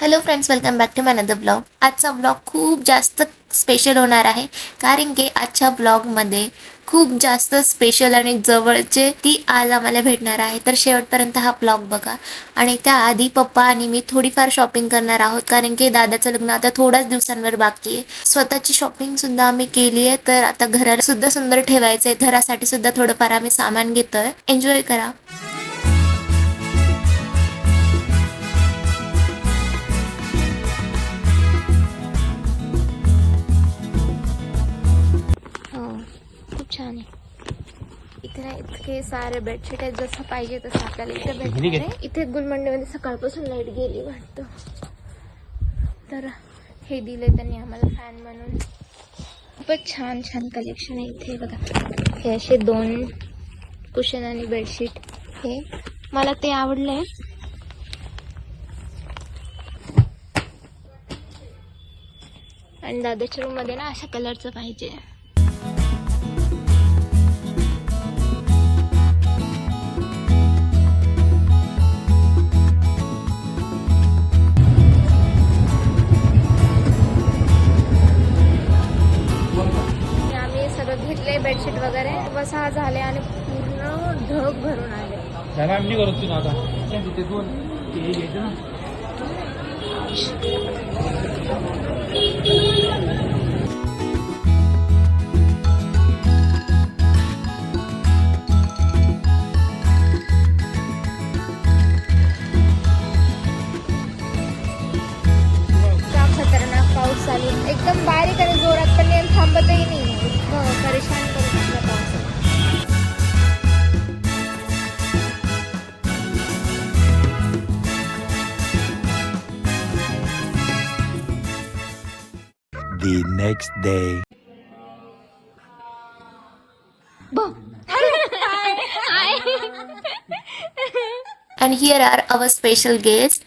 Hello friends welcome back to another blog आजचा blog खूप जास्त स्पेशल होणार आहे कारण की आजच्या ब्लॉगमध्ये खूप जास्त स्पेशल आणि जवळचे ती आज आम्हाला भेटणार आहे. तर शेवटपर्यंत हा ब्लॉग बघा. आणि त्याआधी पप्पा आणि मी थोडीफार शॉपिंग करणार आहोत कारण की दादाचं लग्न आता थोड्याच दिवसांवर बाकी आहे. स्वतःची शॉपिंग सुद्धा आम्ही केली आहे तर आता घराला सुद्धा सुंदर ठेवायचं आहे घरासाठी सुद्धा थोडंफार आम्ही सामान घेतोय. एन्जॉय करा. इथे ना इतके सारे बेडशीट आहेत जसं पाहिजे तसं आपल्याला इथे भेटणार आहे. इथे गुलमंडीमध्ये सकाळपासून लाइट गेली वाटतं. तर हे दिले त्यांनी आम्हाला फॅन म्हणून. खूपच छान छान कलेक्शन आहे इथे. बघा. हे असे दोन कुशन आणि बेडशीट हे मला ते आवडले आणि दादाच्या रूममध्ये ना अशा कलरचं पाहिजे. त्याला आम्ही करत तू आता तिथे दोन. ते हे घ्यायचे ना. The next day. आणि here are our special guest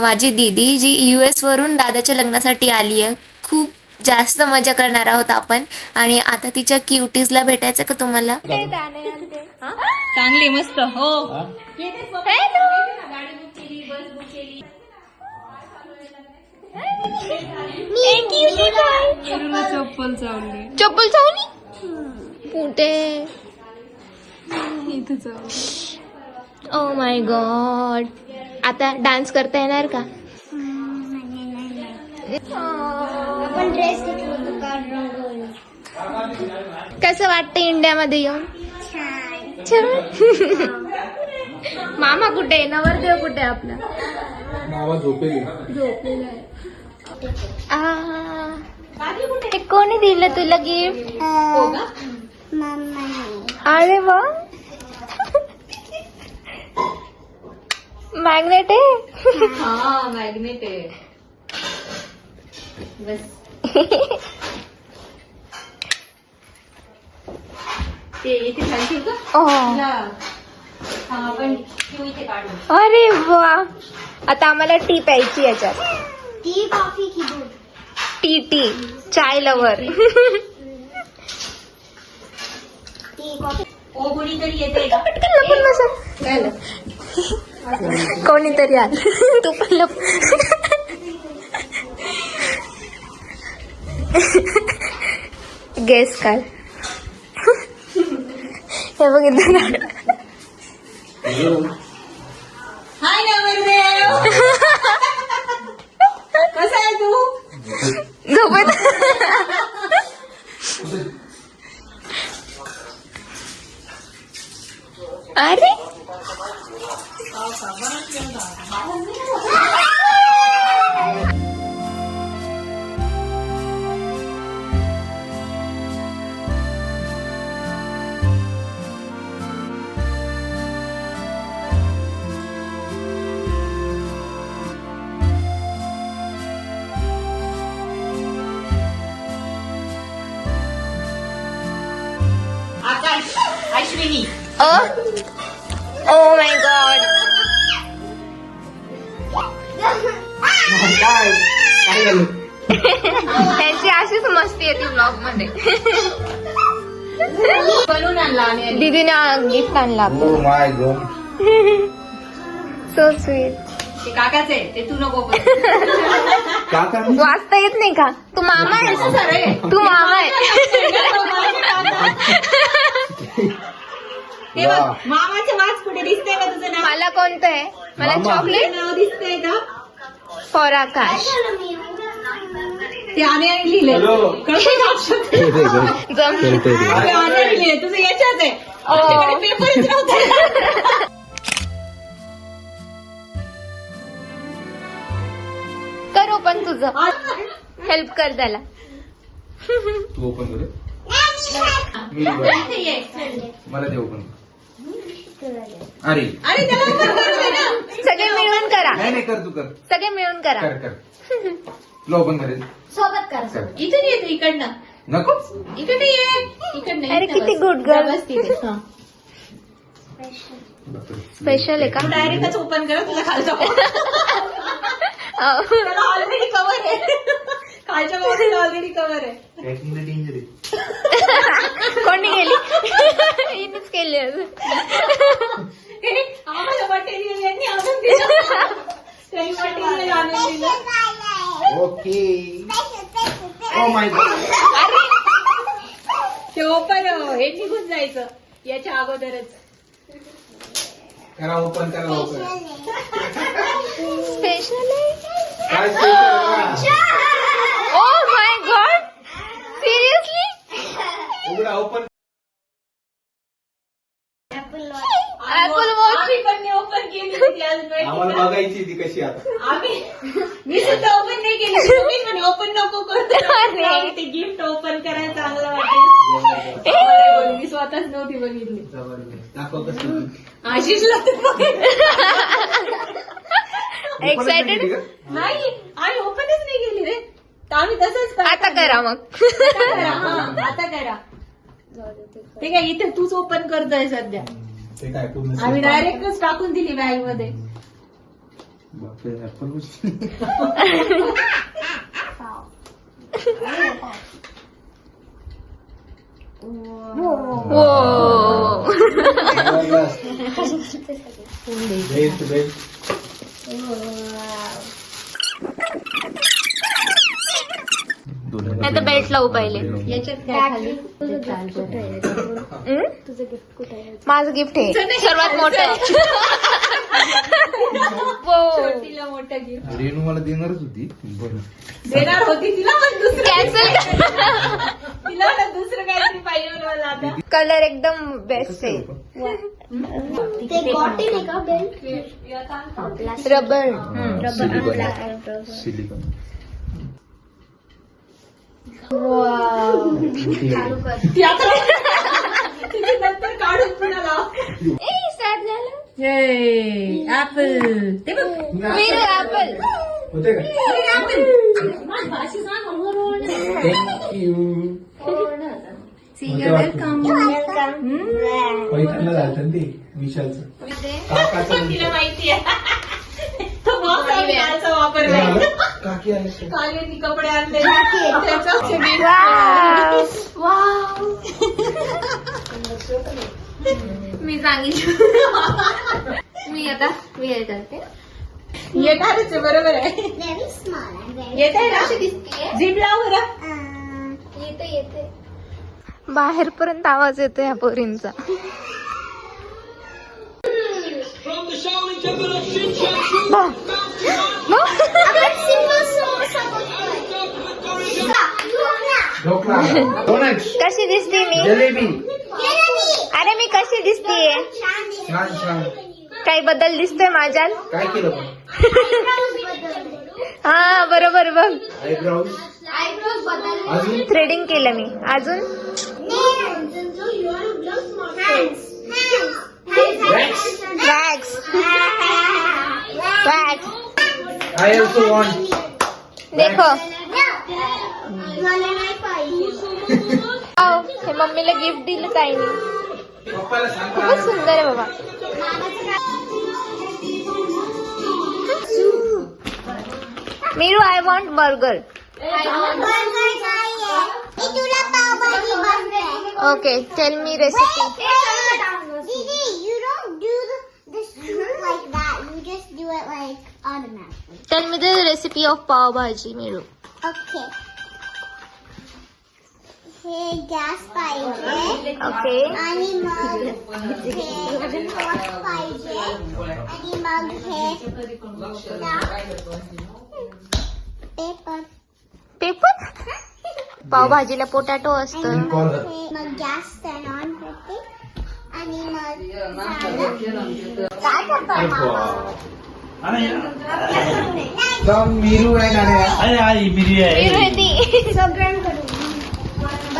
माझी दीदी जी यू एस वरून दादाच्या लग्नासाठी आली आहे. खूप जास्त मजा करणार आहोत आपण. आणि आता तिच्या क्युटीजला भेटायचं का तुम्हाला? चांगली मस्त. हो. चप्पल चावली. चप्पल चावली? कुठे? ओ माय गॉड आता डान्स करता येणार का? कसं वाटतं इंडियामध्ये येऊन? छान. मामा कुठे आहे? नवरदेव कुठे आहे आपला? मावा झोपेली. झोपलेला आहे आ, ते कोणी दिलं तुला गिफ्ट अरे वा. मॅग्नेट आहे? हा मॅग्नेट आहे. बस. ते इथे खाली का? ओ, तुला हा आपण ठेवू इथे काढू अरे वा. आता आम्हाला टी प्यायची याच्यात. टी कॉफी की दूध tea tea. Chai lover. Tea. Coffee. ओ कोणीतरी येते का? पटकन लपून बसा. काय कोणीतरी आल. तू पण लप. गेस काय? हे बघितलं ना? हाय नवरदेव कसा आहे तू झोपत अरे ओ ओ माय गॉड काय काय झालं त्यांची अशीच मस्ती येते ब्लॉगमध्ये. बनवून आणला आम्ही दीदीने गिफ्ट आणला oh my God so sweet ते काकाच ते तू नको काका? वाचता येत नाही का? तू मामा आहे तू मामा आहे ते बघ मामाचे वाच कुठे दिसतंय का तुझं नाव? मला कोणतं आहे मला मामा. चॉकलेट नाव दिसतंय का? फॉर आकाश ते आने लिहिलंय. हॅलो. कळतंय का अक्षर? जम ते आने लिहिलंय. तुझं याच्यात आहे. आमच्याकडे पेपरच नव्हता. कर पण तुझं. हेल्प कर त्याला. तू ओपन करू? मी. मला दे ओपन अरे. अरे त्याला open करू दे ना. सगळे मिळून करा. नाही नाही कर तू कर. सगळे मिळून करा. कर कर. तुला ओपन करायचं सोबत कर. इथून येते इकडनं. नको. इकडे ये. इकडनं अरे किती बस. good girl. बस तिथे. हा. स्पेशल आहे का? तू डायरेक्टच ओपन करा तुला खालचा. त्याला ऑलरेडी कव्हर आहे. खालच्या बाजूला ऑलरेडी कव्हर आहे. कोणी गेली? हिनेच केली अजून. हे आम्हाला मटेरियल यांनी आणून दिलं. त्यांनी मटेरियल आणून दिलं. ओके ओ माय गॉड ते ओपन हे निघून जायचं. याच्या अगोदरच. करा ओपन करा ओपन स्पेशल आहे. काय special? Oh my God seriously उघडा ओपन. आम्ही पण ओपन केली होती अजून माहिती आम्हाला का? बघायची ती कशी आता. आम्ही मी सुद्धा ओपन नाही केली तुम्ही पण ओपन नको अरे. करू ते गिफ्ट ओपन करायला चांगलं वाटेल. आम्हाला बोलली, मी स्वतःच नव्हती बघितली. जबरदस्त दाखव कसं आशिषला तर बघितलं. नाही आम्ही ओपनच नाही केली. रे तर आम्ही तसंच करतो. आता करा मग. आता करा हा, आता करा. ते काय इथे तूच ओपन करतोय सध्या. ते काय पूर्ण आम्ही डायरेक्टच टाकून दिली बॅगमध्ये बापरे ऍपल हो. बेस्ट बेस्ट नाही तर बेल्ट लावू पहिले. हं? माझं गिफ्ट आहे सर्वात मोठं. मोठं गिफ्ट रेणू मला देणारच होती. देणार होती तिला पण दुसरं कॅन्सल तिला ना दुसरं काहीतरी पाहिजे होतं मला आता. कलर एकदम बेस्ट आहे. बेल्ट रबर सिलिकॉन नंतर काढून पुन्हा लाव स्टार्ट झालं ऍपल ते बघ मेरू ऍपल होते का थँक्यू पैठणला जायचं ते विशालचं काकाचं तिला माहिती आहे तो बॉक्स आम्ही कालचा वापरलाय काकी आले कपडे आणले मी सांगितलं. मी आता वेअर करते. येणारच आहे बरोबर आहे. व्हेरी स्मॉल येत आहे ना? झिप लाव बरं येते येते बाहेर पर्यंत आवाज येतो या पोरींचा. कशी दिसते मी? जलेबी अरे मी कशी दिसतीये? छान काही बदल दिसतोय माझ्यात? काय केलं पण? हा बरोबर बघ. थ्रेडिंग केलं मी. अजून? वॅक्स वॅक्स देखो. आओ, हे मम्मीला गिफ्ट दिलं ताईने. खूपच सुंदर आहे बाबा. Meeru I want burger okay tell me recipe don't do the, this like that. You just do it like automatically. Tell me the recipe of pav bhaji मिळू Okay. हे गॅस पाहिजे ओके. आणि मग हे पाहिजे आणि मग हे पेपर. पेपर? पावभाजीला पोटॅटो असतं. मग मग गॅस टर्न ऑन करते. आणि मग. काय करतो? मीरू आहे गाड्या मिळू आहे ती. सगळ्यांकडून.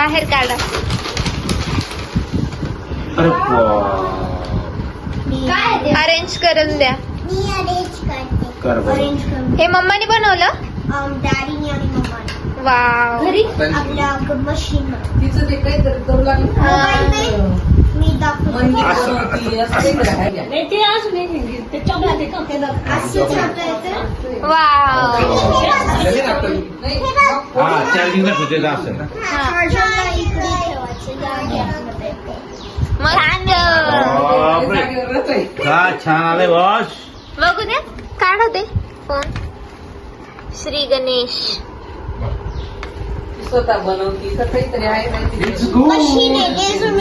बाहेर काढा? अरेंज करून द्या. मी अरेंज करते. हे मम्माने बनवलं? डॅडीने आणि मम्माने. वाव. घरी? आपल्या मशीन तिचं ते करू लागलं. छान आले बॉस बघू द्या काढ दे. फोन श्री गणेश. स्वतः बनवती तर काहीतरी आहे माहिती इट्स गुड मशीन आहे ते जो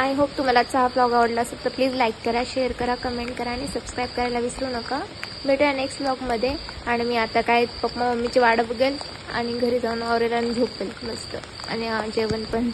आय होप तुम्हाला आजचा हा ब्लॉग आवडला असेल तर प्लीज लाईक करा शेअर करा कमेंट करा आणि सबस्क्राईब करायला विसरू नका. भेटूया नेक्स्ट ब्लॉगमध्ये आणि मी आता काय पप्पा मम्मीची वाढ बघेल आणि घरी जाऊन ऑरेल आणि झोपेल. मस्त. आणि जेवण पण.